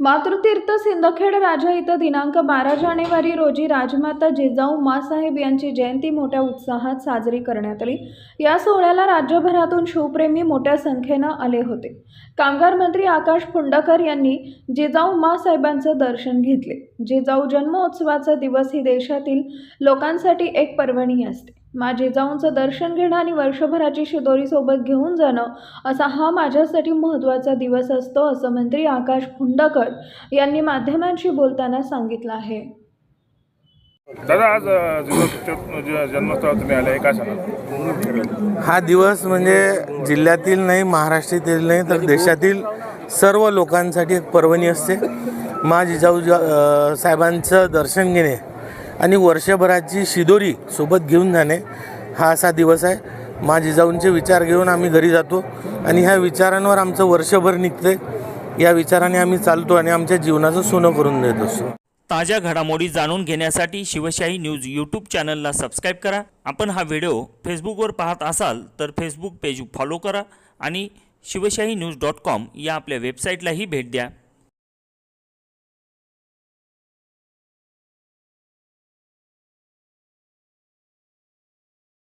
मातृतीर्थ सिंदखेड राजा इथं दिनांक बारा जानेवारी रोजी राजमाता जिजाऊ मासाहेब यांची जयंती मोठ्या उत्साहात साजरी करण्यात आली. या सोहळ्याला राज्यभरातून शिवप्रेमी मोठ्या संख्येनं आले होते. कामगार मंत्री आकाश फुंडकर यांनी जिजाऊ मासाहेबांचं दर्शन घेतले. जिजाऊ जन्मोत्सवाचा दिवस ही देशातील लोकांसाठी एक पर्वणी असते. मा जिजाऊंचं दर्शन घेणं आणि वर्षभराची शिदोरी सोबत घेऊन जाणं असा हा माझ्यासाठी महत्त्वाचा दिवस असतो असं मंत्री आकाश फुंडकर यांनी माध्यमांशी बोलताना सांगितलं आहे. दादा आज अ, जिजाऊच्या ज- जन्मस्थळावर तुम्ही आले काय सांगाल? हा दिवस म्हणजे जिल्ह्यातील नाही महाराष्ट्रातील नाही तर देशातील सर्व लोकांसाठी एक पर्वणी असते. मा जिजाऊ साहेबांचं दर्शन घेणे आणि वर्षभराची शिदोरी सोबत घेऊन जाणे हा असा दिवस आहे. मा जिजाऊंचे विचार घेऊन आम्ही घरी जातो आणि ह्या विचारांवर आमचं वर्षभर निघते. या विचाराने आम्ही चालतो आणि आमच्या जीवनाचं सोनं करून देत असतो. ताज्या घडामोडी जाणून घेण्यासाठी शिवशाही न्यूज यूट्यूब चॅनलला सबस्क्राईब करा. आपण हा व्हिडिओ फेसबुकवर पाहत असाल तर फेसबुक पेज फॉलो करा आणि शिवशाही न्यूज डॉट कॉम या आपल्या वेबसाईटलाही भेट द्या.